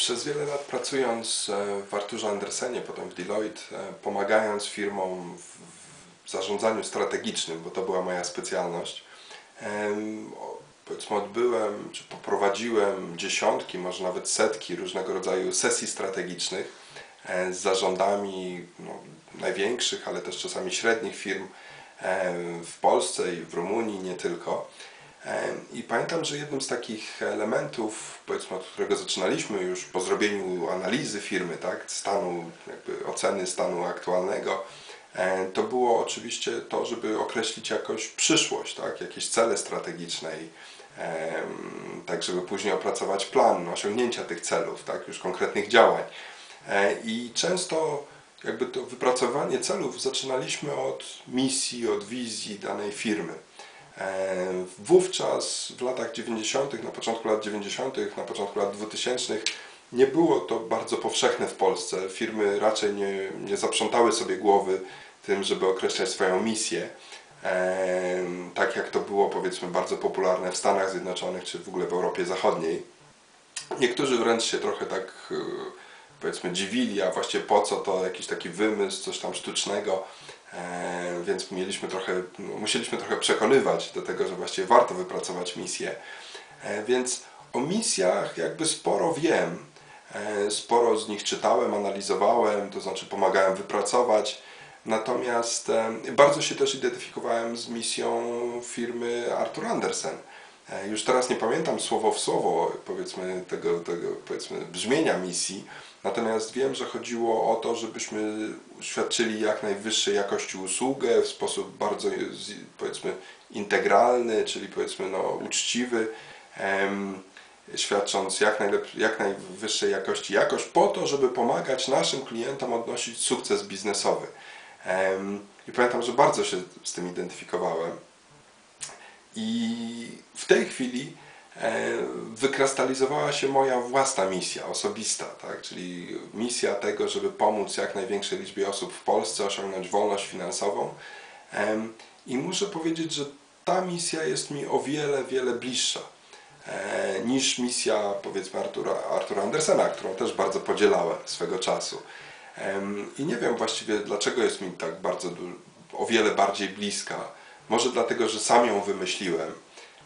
Przez wiele lat pracując e, w Arturze Andersenie, potem w Deloitte, e, pomagając firmom w zarządzaniu strategicznym, bo to była moja specjalność, powiedzmy odbyłem, czy poprowadziłem dziesiątki, może nawet setki różnego rodzaju sesji strategicznych z zarządami no, największych, ale też czasami średnich firm w Polsce i w Rumunii, nie tylko. I pamiętam, że jednym z takich elementów, powiedzmy, od którego zaczynaliśmy już po zrobieniu analizy firmy, tak, stanu, jakby oceny stanu aktualnego, to było oczywiście to, żeby określić jakoś przyszłość, tak, jakieś cele strategiczne i tak, żeby później opracować plan osiągnięcia tych celów, tak, już konkretnych działań. E, I często jakby to wypracowanie celów zaczynaliśmy od misji, od wizji danej firmy. E, wówczas w latach 90., na początku lat 90., na początku lat 2000 nie było to bardzo powszechne w Polsce. Firmy raczej nie, nie zaprzątały sobie głowy tym, żeby określać swoją misję. E, tak jak to było powiedzmy bardzo popularne w Stanach Zjednoczonych czy w ogóle w Europie Zachodniej. Niektórzy wręcz się trochę tak e, powiedzmy dziwili, a właściwie po co to jakiś taki wymysł, coś tam sztucznego. E, więc mieliśmy trochę, musieliśmy trochę przekonywać do tego, że właściwie warto wypracować misję. E, więc o misjach jakby sporo wiem, e, sporo z nich czytałem, analizowałem, to znaczy pomagałem wypracować. Natomiast bardzo się też identyfikowałem z misją firmy Arthur Andersen. Już teraz nie pamiętam słowo w słowo, powiedzmy, tego, tego powiedzmy, brzmienia misji, Natomiast wiem, że chodziło o to, żebyśmy świadczyli jak najwyższej jakości usługę w sposób bardzo powiedzmy integralny, czyli powiedzmy no, uczciwy, em, świadcząc jak, jak najwyższej jakości jakość po to, żeby pomagać naszym klientom odnosić sukces biznesowy. Em, I pamiętam, że bardzo się z tym identyfikowałem. I w tej chwili E, wykrystalizowała się moja własna misja osobista, tak? czyli misja tego, żeby pomóc jak największej liczbie osób w Polsce osiągnąć wolność finansową. I muszę powiedzieć, że ta misja jest mi o wiele, wiele bliższa e, niż misja powiedzmy Artura, Artura Andersena, którą też bardzo podzielałem swego czasu. I nie wiem właściwie dlaczego jest mi tak bardzo o wiele bardziej bliska. Może dlatego, że sam ją wymyśliłem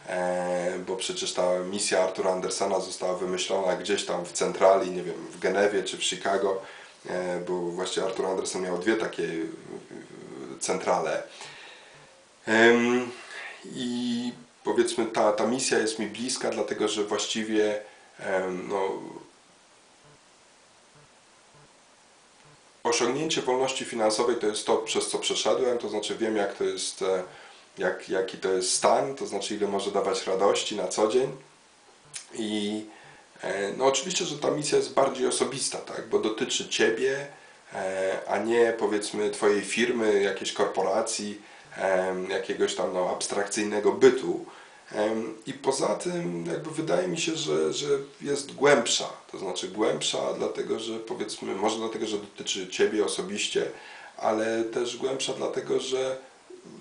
E, bo przecież ta misja Artura Andersena została wymyślona gdzieś tam w centrali, nie wiem, w Genewie czy w Chicago, e, bo właściwie Artur Andersen miał dwie takie e, centrale. I powiedzmy ta, ta misja jest mi bliska, dlatego że właściwie no, osiągnięcie wolności finansowej to jest to, przez co przeszedłem, to znaczy wiem jak to jest jak, jaki to jest stan, to znaczy ile może dawać radości na co dzień. I e, no oczywiście, że ta misja jest bardziej osobista, tak? bo dotyczy Ciebie, e, a nie powiedzmy Twojej firmy, jakiejś korporacji, jakiegoś tam no, abstrakcyjnego bytu. I poza tym jakby wydaje mi się, że, że jest głębsza, to znaczy głębsza dlatego, że powiedzmy, może dlatego, że dotyczy Ciebie osobiście, ale też głębsza dlatego, że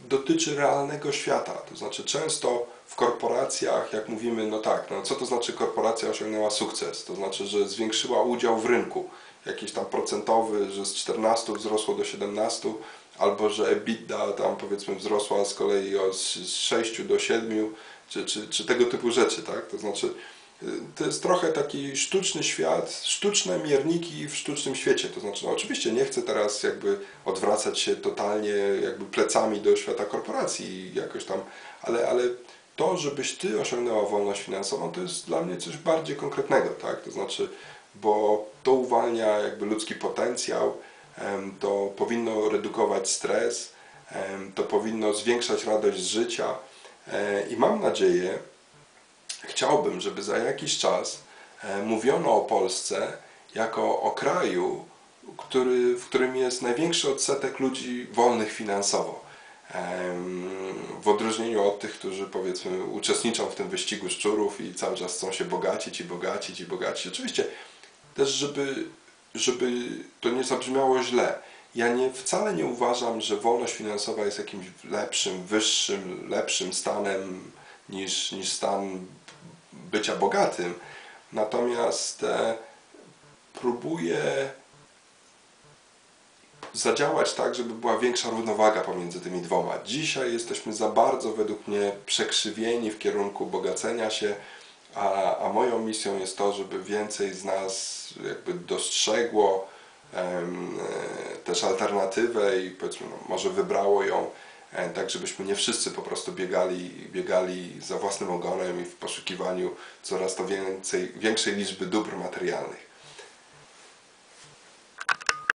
dotyczy realnego świata. To znaczy często w korporacjach, jak mówimy, no tak, no co to znaczy korporacja osiągnęła sukces? To znaczy, że zwiększyła udział w rynku, jakiś tam procentowy, że z 14 wzrosło do 17, albo że EBITDA tam powiedzmy wzrosła z kolei z 6 do 7, czy, czy, czy tego typu rzeczy, tak? To znaczy to jest trochę taki sztuczny świat, sztuczne mierniki w sztucznym świecie. To znaczy, no oczywiście nie chcę teraz jakby odwracać się totalnie jakby plecami do świata korporacji jakoś tam, ale, ale to, żebyś ty osiągnęła wolność finansową, to jest dla mnie coś bardziej konkretnego, tak? To znaczy, bo to uwalnia jakby ludzki potencjał, to powinno redukować stres, to powinno zwiększać radość z życia e, i mam nadzieję, chciałbym, żeby za jakiś czas e, mówiono o Polsce jako o kraju, który, w którym jest największy odsetek ludzi wolnych finansowo. W odróżnieniu od tych, którzy powiedzmy uczestniczą w tym wyścigu szczurów i cały czas chcą się bogacić i bogacić i bogacić. Oczywiście też, żeby, żeby to nie zabrzmiało źle. Ja nie, wcale nie uważam, że wolność finansowa jest jakimś lepszym, wyższym, lepszym stanem niż, niż stan bycia bogatym. Natomiast e, próbuję zadziałać tak, żeby była większa równowaga pomiędzy tymi dwoma. Dzisiaj jesteśmy za bardzo, według mnie, przekrzywieni w kierunku bogacenia się, a, a moją misją jest to, żeby więcej z nas jakby dostrzegło em, e, też alternatywę i powiedzmy, no, może wybrało ją, tak żebyśmy nie wszyscy po prostu biegali, biegali za własnym ogonem i w poszukiwaniu coraz to więcej, większej liczby dóbr materialnych.